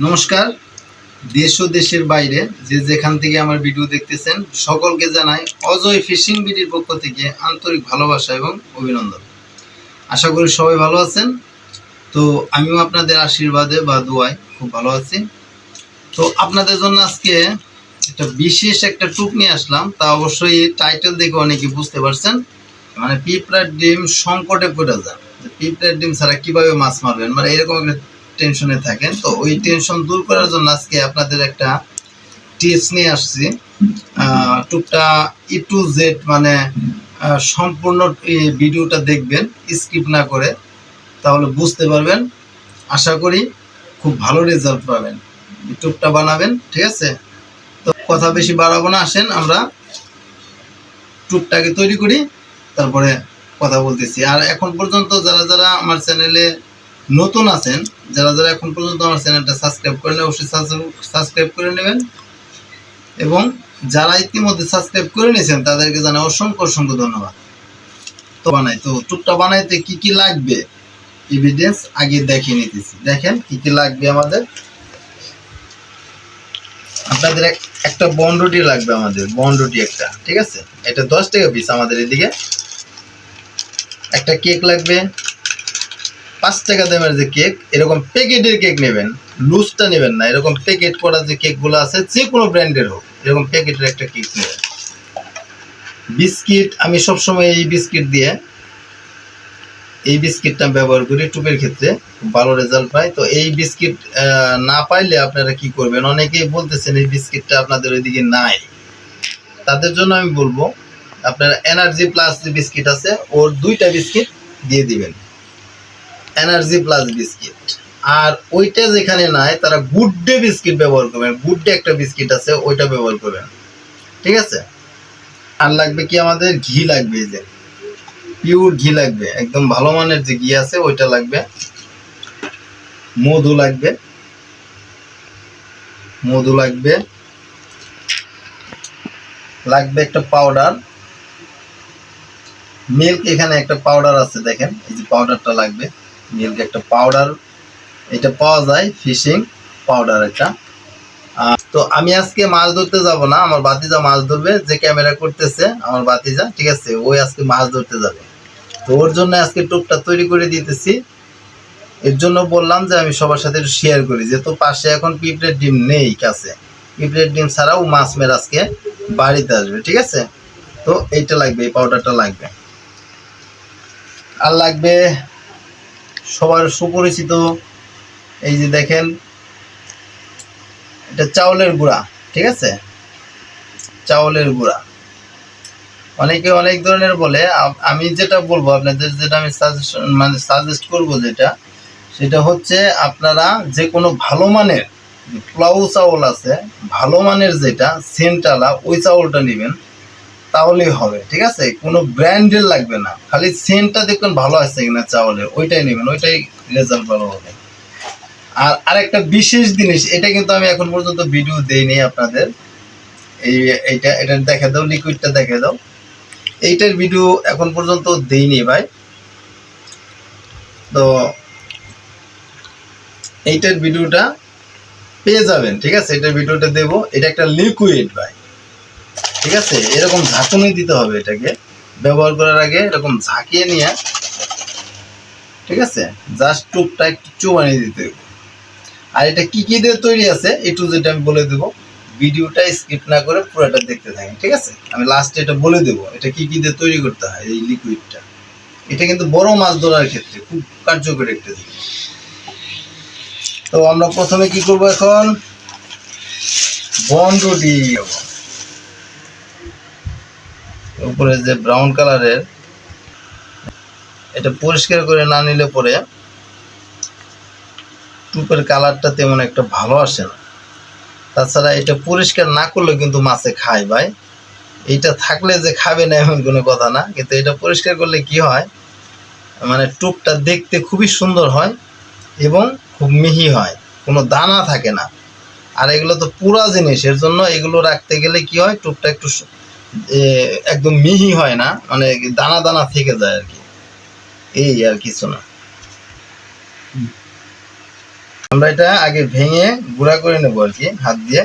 নমস্কার। দেশ ও দেশের বাইরে যে যেখান থেকে আমার ভিডিও দেখতেছেন, সকলকে জানাই অজয় ফিশিং বিডির পক্ষ থেকে আন্তরিক ভালোবাসা এবং অভিনন্দন। আশা করি সবাই ভালো আছেন। তো আমিও আপনাদের আশীর্বাদে বা দোয়ায় খুব ভালো আছি। তো আপনাদের জন্য আজকে একটা বিশেষ একটা টুক নিয়ে আসলাম। তা অবশ্যই টাইটেল দেখে অনেকে বুঝতে পারছেন। মানে পিঁপড়ার ডিম সংকটে পড়ে যান পিঁপড়ার ডিম ছাড়া কীভাবে মাছ মারবেন? মানে এরকম একটা টেনশনে থাকেন। তো ওই টেনশন দূর করার জন্য আজকে আপনাদের একটা টিপস নিয়ে আসছি। টুকটা ই টু জেড মানে সম্পূর্ণ ভিডিওটা দেখবেন, স্কিপ না করে, তাহলে বুঝতে পারবেন। আশা করি খুব ভালো রেজাল্ট পাবেন। টুকটা বানাবেন, ঠিক আছে? তো কথা বেশি বাড়াবো না, আসেন আমরা টুকটাকে তৈরি করি, তারপরে কথা বলতেছি। আর এখন পর্যন্ত যারা যারা আমার চ্যানেলে নতুন আছেন, যারা যারা এখন পর্যন্ত আমার চ্যানেলটা সাবস্ক্রাইব করেন অবশ্যই সাবস্ক্রাইব করে নেবেন। এবং যারা ইতিমধ্যে সাবস্ক্রাইব করে নিয়েছেন, তাদেরকে জানাই অসংখ্য অসংখ্য ধন্যবাদ। তো বানাই, তো টুকটা বানাইতে কি কি লাগবে? এভিডেন্স আগে দেখিয়ে নিতেছি। দেখেন কি কি লাগবে আমাদের। আপনাদের এক- একটা বন্ডুটি লাগবে আমাদের বন্ডুটি একটা, ঠিক আছে? এটা দশ টাকা পিস আমাদের এদিকে। একটা কেক লাগবে। পাঁচ টাকা দামের যে কেক, এরকম প্যাকেটের কেক নেবেন। লুজটা নেবেন না, এরকম প্যাকেট করা যে কেকগুলো আছে যে কোনো ব্র্যান্ডের হোক, এরকম প্যাকেটের একটা কেক নেবেন। বিস্কিট, আমি সবসময় এই বিস্কিট দিয়ে, এই বিস্কিটটা ব্যবহার করি টুপের ক্ষেত্রে ভালো রেজাল্ট পাই তো এই বিস্কিট না পাইলে আপনারা কি করবেন? অনেকেই বলতেছেন এই বিস্কিটটা আপনাদের ওইদিকে নাই। তাদের জন্য আমি বলব, আপনারা এনার্জি প্লাস যে বিস্কিট আছে, ওর দুইটা বিস্কিট দিয়ে দিবেন। এনার্জি প্লাস বিস্কিট আর ওইটা যেখানে নাই, তারা গুড ডে বিস্কিট ব্যবহার করবেন গুড ডে একটা বিস্কিট আছে, ওইটা ব্যবহার করবেন ঠিক আছে? আর লাগবে কি আমাদের? ঘি লাগবে এই যে। পিওর ঘি লাগবে। একদম ভালো মানের যে ঘি আছে, ওইটা লাগবে। মধু লাগবে। মধু লাগবে। লাগবে একটা পাউডার মিল্ক এখানে একটা পাউডার আছে, দেখেন। এই যে পাউডারটা লাগবে। মিল্ক একটা পাউডার এটা পাওয়া যায় ফিশিং পাউডার এটা। তো আমি আজকে মাছ ধরতে যাব না, আমার বাতিজা মাছ ধরবে, যে ক্যামেরা করতেছে আমার বাতিজা ঠিক আছে? ওই আজকে মাছ ধরতে যাবে। তো ওর জন্য আজকে টুকটা তৈরি করে দিতেছি। এর জন্য বললাম যে আমি সবার সাথে শেয়ার করি, যেহেতু পাশে এখন পিঁপড়ের ডিম নেই কাছে। পিঁপড়ের ডিম ছাড়াও মাছ মের আজকে বাড়িতে আসবে, ঠিক আছে? তো এইটা লাগবে, এই পাউডারটা লাগবে। আর লাগবে সবার সুপরিচিত। এই যে দেখেন, এটা চাউলের গুঁড়া, ঠিক আছে? চাউলের গুঁড়া। অনেকে অনেক ধরনের বলে, আমি যেটা বলব আপনাদের, যেটা আমি সাজেশন মানে সাজেস্ট করব যেটা, সেটা হচ্ছে আপনারা যে কোনো ভালো মানের পোলাও চাউল আছে, ভালো মানের যেটা সেন্টালা ওই চাউলটা নেবেন। তাহলেই হবে, ঠিক আছে? কোনো ব্র্যান্ডের লাগবে না। খালি সেন্টটা দেখবেন ভালো আছে কিনা চাউলের, ওইটাই নেবেন, ওইটাই রেজাল্ট ভালো হবে। আর আরেকটা বিশেষ জিনিস, এটা কিন্তু আমি এখন পর্যন্ত ভিডিও দেইনি আপনাদের। এই, এইটা, এটা দেখে দাও লিকুইডটা দেখে দাও। এইটার ভিডিও এখন পর্যন্ত দেইনি ভাই। তো এইটার ভিডিওটা পেয়ে যাবেন, ঠিক আছে? এটার ভিডিওটা দেবো। এটা একটা লিকুইড ভাই। ঠিক আছে? এরকম ঝাঁকুনি দিতে হবে এটাকে। ব্যবহার করার আগে এরকম ঝাঁকিয়ে নিয়ে, ঠিক আছে? জাস্ট টুকটা একটু চুবানি দিতে আর এটা কি কি দিয়ে তৈরি আছে? একটু যেটা আমি বলে দেবো। ভিডিওটা স্কিপ না করে পুরোটা দেখতে থাকেন, ঠিক আছে? আমি লাস্টে এটা বলে দেবো। এটা কি কি দিয়ে তৈরি করতে হয় এই লিকুইডটা এটা কিন্তু বড় মাছ ধরার ক্ষেত্রে খুব কার্যকরী একটা জিনিস। তো আমরা প্রথমে কি করব এখন? বন্ডটি উপরে যে ব্রাউন কালারের এটা পরিষ্কার করে না নিলে পরে টুপের কালারটা তেমন একটা ভালো আসে না। তাছাড়া এটা পরিষ্কার না করলে কিন্তু মাছে খায় ভাই। এটা থাকলে যে খাবে না এমন কোনো কথা না, কিন্তু এটা পরিষ্কার করলে কি হয় মানে টুপটা দেখতে খুবই সুন্দর হয় এবং খুব মিহি হয়, কোনো দানা থাকে না। আর এগুলো তো পুরা জিনিস, এর জন্য এগুলো রাখতে গেলে কি হয় টুপটা একটু একদম মিহি হয় না মানে দানা দানা থেকে যায় আর কি। এই আর কিছু না। আমরা এটা আগে ভেঙে গুঁড়া করে নেব আর কি, হাত দিয়ে।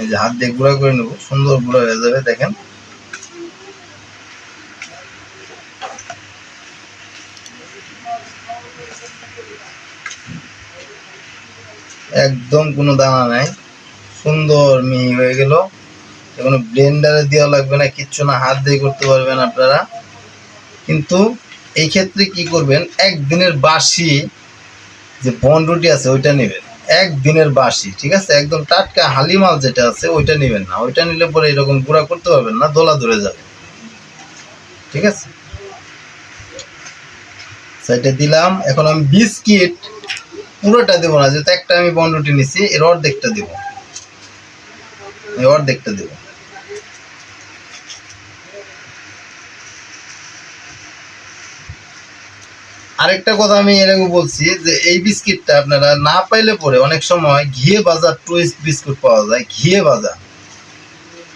এই যে হাত দিয়ে গুঁড়া করে নেব, সুন্দর গুঁড়া হয়ে যাবে, দেখেন। একদম কোনো দানা নাই, সুন্দর মিহি হয়ে গেল। কোনো ব্লেন্ডারে দেওয়া লাগবে না, কিচ্ছু না, হাত দিয়ে করতে পারবেন আপনারা। কিন্তু এই ক্ষেত্রে কি করবেন, একদিনের বাসি যে বন রুটি আছে, ওইটা নেবেন। একদিনের বাসি, ঠিক আছে? একদম টাটকা হালিমাল যেটা আছে, ওইটা নেবেন না। ওইটা নিলে পরে এরকম গুঁড়া করতে পারবেন না, দোলা ধরে যাবে। ঠিক আছে? সেটা দিলাম। এখন আমি বিস্কিট পুরোটা দেবো না, যেহেতু একটা আমি বন রুটি নিছি, এর অর্ধেকটা দেবো। এই অর্ধেকটা দেবো। আরেকটা কথা আমি এর আগে বলছি যে এই বিস্কিটটা আপনারা না পাইলে পরে অনেক সময় ঘিয়ে বাজার টুইস্ট বিস্কুট পাওয়া যায় ঘিয়ে বাজার।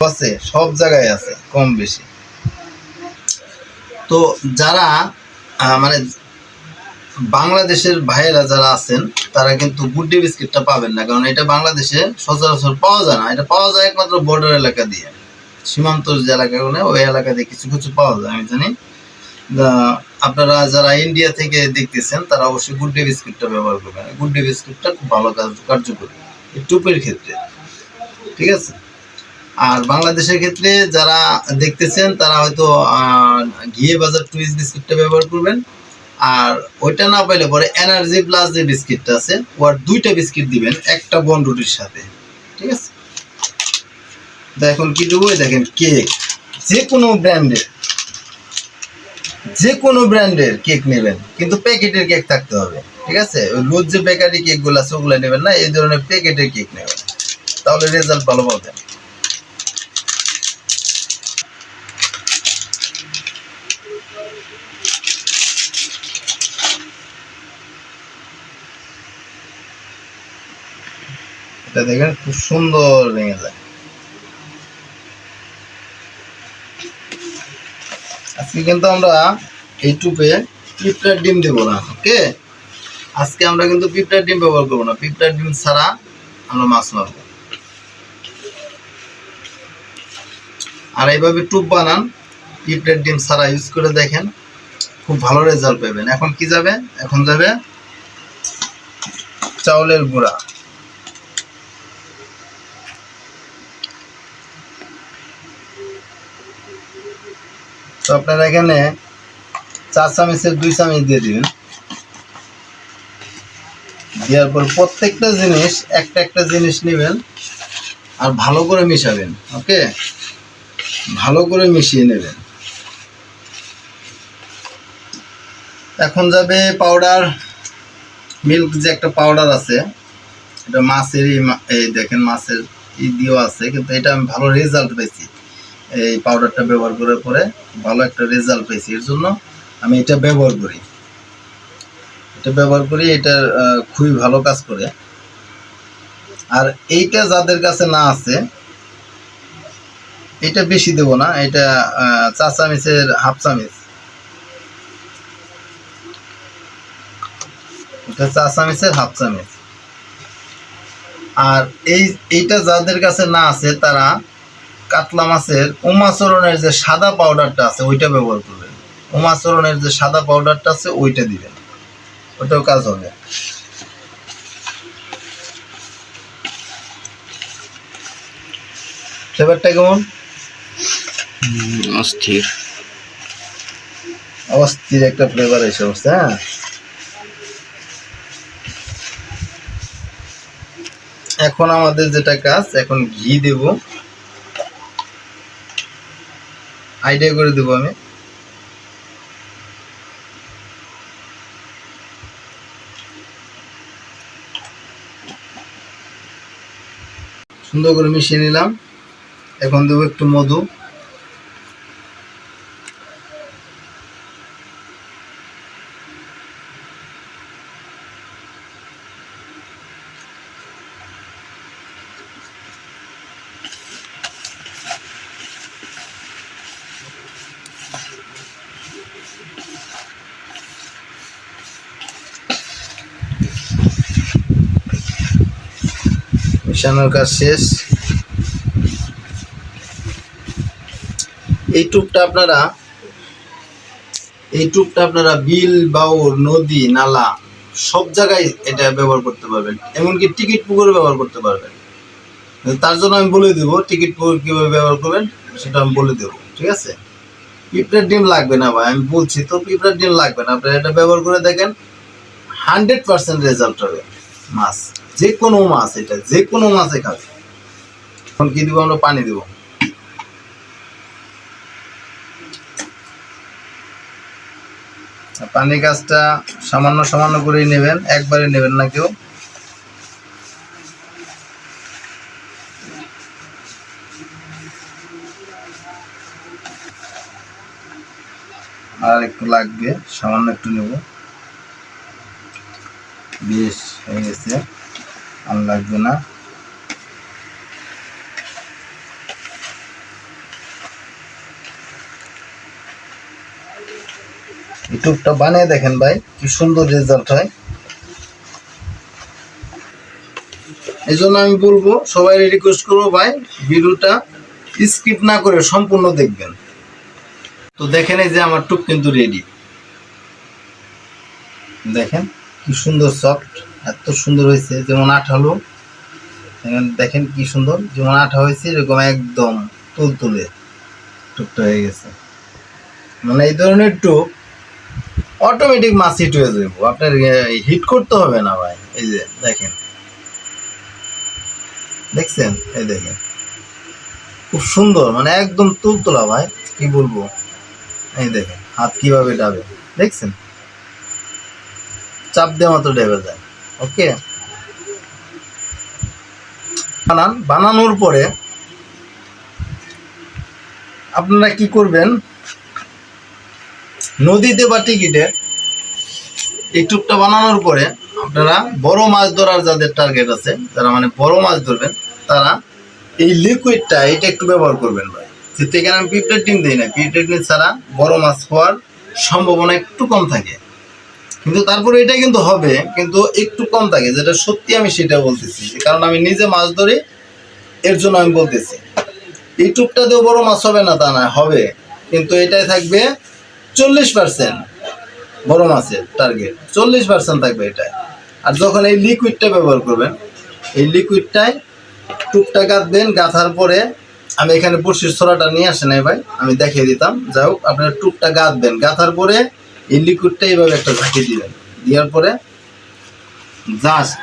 আছে, সব জায়গায় আছে, কম বেশি। তো যারা মানে বাংলাদেশের ভাইয়েরা যারা আছেন, তারা কিন্তু গুড্ডি বিস্কিটটা পাবেন না, কারণ এটা বাংলাদেশে সচরাচর পাওয়া যায় না। এটা পাওয়া যায় একমাত্র বর্ডার এলাকা দিয়ে। সীমান্ত যে এলাকাগুলো, ওই এলাকা দিয়ে কিছু কিছু পাওয়া যায়, আমি জানি। আপনারা যারা ইন্ডিয়া থেকে দেখতেছেন, তারা অবশ্যই গুড ডে বিস্কুটটা ব্যবহার করবেন। গুড ডে বিস্কুটটা খুব ভালো কাজ, কার্যকরী। টুপের ক্ষেত্রে। ঠিক আছে? আর বাংলাদেশের ক্ষেত্রে যারা দেখতেছেন, তারা হয়তো ঘিয়ে বাজার টুইস বিস্কুটটা ব্যবহার করবেন। আর ওইটা না পাইলে পরে এনার্জি প্লাস যে বিস্কিটটা আছে, ওর দুইটা বিস্কিট দিবেন, একটা বন রুটির সাথে। ঠিক আছে? এখন কি দেবো দেখেন কেক। যে কোনো ব্র্যান্ডের। যে কোনো ব্র্যান্ডের কেক নেবেন, কিন্তু প্যাকেটের কেক থাকতে হবে, ঠিক আছে? ওই লুজ যে বেকারি কেকগুলো আছে, ওগুলো নেবেন না, এই ধরনের প্যাকেটের কেক নেবেন। তাহলে রেজাল্ট ভালো পাবেন। দেখেন, খুব সুন্দর ভেঙে যায়। আজকে কিন্তু আমরা টুপে পিঁপড়ার ডিম দেবো না ওকে আজকে আমরা কিন্তু পিঁপড়ার ডিম ব্যবহার করব না। পিঁপড়ার ডিম ছাড়া আমরা মাছ মারবো। আর এইভাবে টুপ বানান পিঁপড়ার ডিম ছাড়া ইউজ করে দেখেন, খুব ভালো রেজাল্ট পাবেন। এখন কি যাবে? এখন যাবে চাউলের গুঁড়া। তো আপনারা এখানে চার চামচের দুই চামচ দিয়ে দিবেন। দেওয়ার পর প্রত্যেকটা জিনিস, একটা একটা জিনিস নেবেন আর ভালো করে মিশাবেন, ওকে? ভালো করে মিশিয়ে নেবেন। এখন যাবে পাউডার মিল্ক যে একটা পাউডার আছে, এটা মাছের এই দেখেন মাছের ই দিয়েও আছে, কিন্তু এটা আমি ভালো রেজাল্ট পেয়েছি এই পাউডারটা ব্যবহার করার পরে ভালো একটা রেজাল্ট পেয়েছি এর জন্য আমি এটা ব্যবহার করি। এটা ব্যবহার করি, এটা খুবই ভালো কাজ করে। আর এইটা যাদের কাছে না আছে, এটা বেশি দেবো না, এটা চা চামিচের হাফ চামিচ এটা চা চামিচের হাফ চামিচ আর এই, এইটা যাদের কাছে না আছে, তারা কাতলা মাছের উমাচরণের যে সাদা পাউডারটা আছে, ওইটা ব্যবহার করবেন উমাচরণের যে সাদা পাউডারটা আছে ওইটা দিবেন। ওটাও কাজ হবে। ফ্লেভারটা কেমন? অস্থির। অস্থির একটা ফ্লেভার এসে বসছে হ্যাঁ? এখন আমাদের যেটা কাজ এখন ঘি দেব। আইডিয়া করে দেবো আমি। সুন্দর করে মিশিয়ে নিলাম। এখন দেবো একটু মধু। মিশানোর কাজ শেষ। এই টুপটা আপনারা, এই টুপটা আপনারা বিল বাউর নদী, নালা, সব জায়গায় এটা ব্যবহার করতে পারবেন। এমনকি টিকিট পুকুরে ব্যবহার করতে পারবেন। তার জন্য আমি বলে দেবো, টিকিট পুকুর কীভাবে ব্যবহার করবেন, সেটা আমি বলে দেবো, ঠিক আছে? পিঁপড়ার ডিম লাগবে না ভাই, আমি বলছি তো, পিঁপড়ার ডিম লাগবে না। আপনারা এটা ব্যবহার করে দেখেন, হান্ড্রেড পার্সেন্ট রেজাল্ট হবে। মাছ যে কোনো মাছ এটা যে কোনো মাছে খাবে। এখন কি দিব আমরা? পানি দেবো। পানি গাছটা সামান্য সামান্য করেই নেবেন, একবারে নেবেন না কেউ। আর একটু লাগবে, সামান্য একটু নেব। বেশ, হয়ে গেছে। আর লাগবে না। ইউটিউবটা বানিয়ে দেখেন ভাই, কি সুন্দর রেজাল্ট হয়। এই জন্য আমি বলব, সবাই রিকোয়েস্ট করব ভাই, ভিডিওটা স্কিপ না করে সম্পূর্ণ দেখবেন। তো দেখেন এই যে আমার টুপ কিন্তু রেডি দেখেন, কি সুন্দর সফট এত সুন্দর হয়েছে, যেমন আঠালো দেখেন দেখেন কি সুন্দর, যেমন আঠা হয়েছে, এরকম একদম তুলতুলে টুপটা হয়ে গেছে। মানে এই ধরনের টুপ অটোমেটিক মাছ হিট হয়ে যাব আপনার হিট করতে হবে না ভাই, এই যে দেখেন। দেখছেন? এই দেখেন। খুব সুন্দর মানে একদম তুলতুলা ভাই, কি বলব? এই দেখেন, হাত কীভাবে ডাবে, দেখছেন? চাপ দেওয়া মতো ডেবে যায়। ওকে? বানান, বানানোর পরে আপনারা কি করবেন? নদীতে বা টিকিটে এই টুপটা বানানোর পরে আপনারা বড় মাছ ধরার যাদের টার্গেট আছে, যারা মানে বড় মাছ ধরবেন, তারা এই লিকুইডটা এটা একটু ব্যবহার করবেন ভাই। যেহেতু এখানে আমি পিঁপড়ের ডিম দিই না পিঁপড়ের ডিম ছাড়া বড় মাছ হওয়ার সম্ভাবনা একটু কম থাকে। কিন্তু তারপরে এটা কিন্তু হবে, কিন্তু একটু কম থাকে, যেটা সত্যি আমি সেটা বলতেছি। কারণ আমি নিজে মাছ ধরি, এর জন্য আমি বলতেছি। এই টুপটাতেও বড় মাছ হবে না তা না, হবে। কিন্তু এটাই থাকবে চল্লিশ পার্সেন্ট বড় মাছের টার্গেট চল্লিশ পার্সেন্ট থাকবে এটাই। আর যখন এই লিকুইডটা ব্যবহার করবেন, এই লিকুইডটায় টুপটা গাঁথবেন গাঁথার পরে আমি এখানে বড়শির ছড়াটা নিয়ে আসে নাই ভাই, আমি দেখিয়ে দিতাম। যাই হোক, আপনার টুপটা গাঁথবেন গাঁথার পরে এই লিকুইডটা এইভাবে একটা ঝাঁকি দিবেন দেওয়ার পরে জাস্ট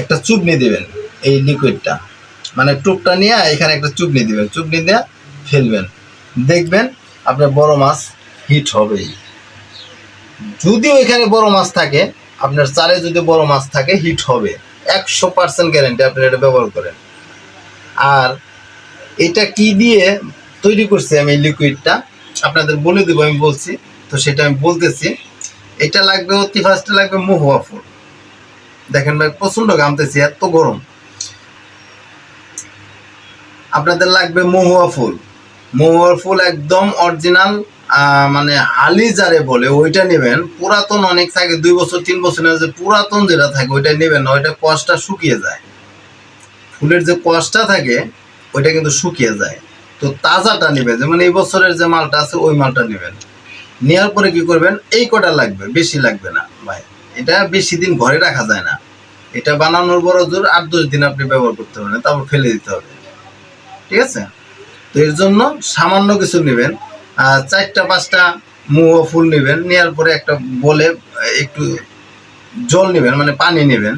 একটা চুবনি দেবেন এই লিকুইডটা মানে টুপটা নিয়ে এখানে একটা চুবনি দিবেন। চুবনি দিয়ে ফেলবেন। দেখবেন আপনার বড় মাছ হিট হবেই। যদিও এখানে বড় মাছ থাকে, আপনার চারে যদি বড় মাছ থাকে হিট হবে। একশো পার্সেন্ট গ্যারেন্টি আপনি এটা ব্যবহার করেন। আর এটা কি দিয়ে তৈরি করছি আমি লিকুইডটা আপনাদের বলে দেবো, আমি বলছি। তো সেটা আমি বলতেছি। এটা লাগবে অতি ফার্স্টে লাগবে মহুয়া ফুল। দেখেন ভাই, প্রচণ্ড ঘামতেছি এত গরম। আপনাদের লাগবে মহুয়া ফুল। মহুয়া ফুল একদম অরিজিনাল মানে হালি যারে বলে, ওইটা নেবেন। পুরাতন অনেক থাকে, দুই বছর, তিন বছরের যে পুরাতন যেটা থাকে, ওইটা নেবেন না, ওইটা কষটা শুকিয়ে যায়। ফুলের যে কষটা থাকে, ওইটা কিন্তু শুকিয়ে যায়। তো তাজাটা নেবেন। যেমন এই বছরের যে মালটা আছে, ওই মালটা নেবেন। নেওয়ার পরে কি করবেন? এই কটা লাগবে, বেশি লাগবে না। ভাই, এটা বেশি দিন ঘরে রাখা যায় না। এটা বানানোর বড় জোর আট দশ দিন আপনি ব্যবহার করতে পারেন তারপর ফেলে দিতে হবে। ঠিক আছে? তো এর জন্য সামান্য কিছু নেবেন। চারটা, পাঁচটা মুয়া ফুল নেবেন। নেওয়ার পরে একটা বলে একটু জল নেবেন মানে পানি নেবেন।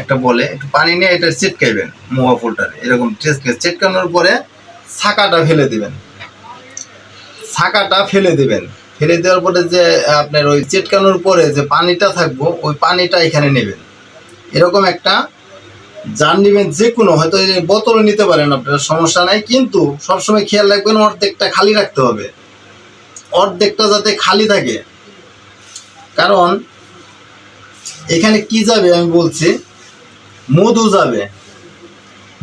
একটা বলে একটু পানি নিয়ে এটা চিটকাইবেন মুয়া ফুলটার। এরকম চিটকানোর পরে ছাকাটা ফেলে দিবেন। ছাকাটা ফেলে দিবেন। ফেলে দেওয়ার পরে যে, আপনার ওই চিটকানোর পরে যে পানিটা থাকব, ওই পানিটা এখানে নেবেন। এরকম একটা যান নেবেন যে কোনো, হয়তো বোতল নিতে পারেন আপনার, সমস্যা নাই, কিন্তু সবসময় খেয়াল রাখবেন, অর্ধেকটা খালি রাখতে হবে। অর্ধেকটা যাতে খালি থাকে। কারণ, এখানে কি যাবে আমি বলছি, মধু যাবে।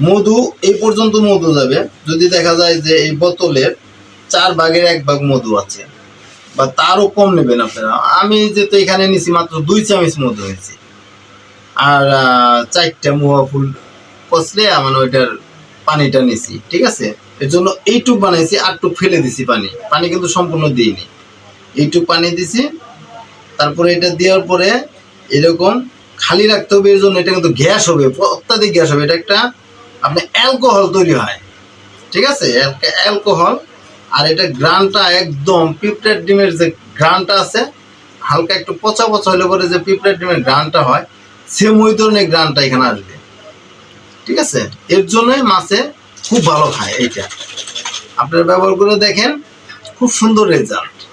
মধু, এই পর্যন্ত মধু যাবে। যদি দেখা যায় যে এই বোতলের চার ভাগের এক ভাগ মধু আছে, বা তারও কম নেবেন আপনারা। আমি যেহেতু এখানে নিছি, মাত্র দুই চামচ মধু হয়েছে আর চারটা মুয়া ফুল পচলে আমার ওইটার পানিটা নিছি, ঠিক আছে? এর জন্য এইটুক বানাইছি আরটুক ফেলে দিছি পানি। পানি কিন্তু সম্পূর্ণ দিইনি। এইটুক পানি দিছি, তারপরে এটা দেওয়ার পরে এরকম খালি রাখতে হবে, এর জন্য এটা কিন্তু গ্যাস হবে, অত্যাধিক গ্যাস হবে। এটা একটা আপনার অ্যালকোহল তৈরি হয়। ঠিক আছে? অ্যালক- অ্যালকোহল, আর এটা গ্রানটা একদম পিঁপড়ের ডিমের যে গ্রানটা আছে, হালকা একটু পচা পচা হলে পরে যে পিঁপড়ের ডিমের গ্রানটা হয় সেম ওই ধরনের গ্রানটা এখানে আসবে। ঠিক আছে? এর জন্যই মাছে খুব ভালো খায় এইটা। আপনারা ব্যবহার করে দেখেন, খুব সুন্দর রেজাল্ট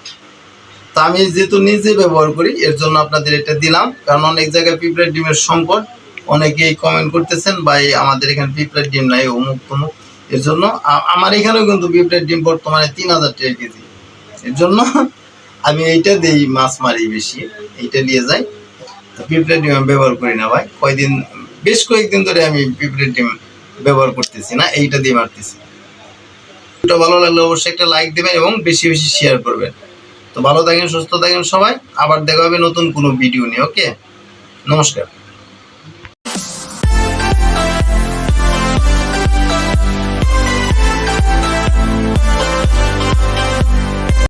তা আমি যেহেতু নিজে ব্যবহার করি, এর জন্য আপনাদের এটা দিলাম, কারণ অনেক জায়গায় পিঁপড়ের ডিমের সংকট অনেকেই কমেন্ট করতেছেন এই আমাদের এখানে পিঁপড়ের ডিম নাই, অমুক তমুক। এর জন্য আমার এখানেও কিন্তু পিঁপড়ের ডিম বর্তমানে তিন হাজার টাকা কেজি। এর জন্য আমি এইটা দিই, মাছ মারি বেশি, এইটা নিয়ে যাই। পিঁপড়ের ডিম আমি ব্যবহার করি না ভাই। কয়দিন, বেশ কয়েকদিন ধরে আমি পিঁপড়ের ডিম ব্যবহার করতেছি না, এইটা দিয়ে মারতেছি। ভিডিওটা ভালো লাগলে অবশ্যই একটা লাইক দেবেন এবং বেশি বেশি শেয়ার করবেন। তো ভালো থাকেন, সুস্থ থাকেন সবাই। আবার দেখা হবে নতুন কোনো ভিডিও নিয়ে ওকে নমস্কার।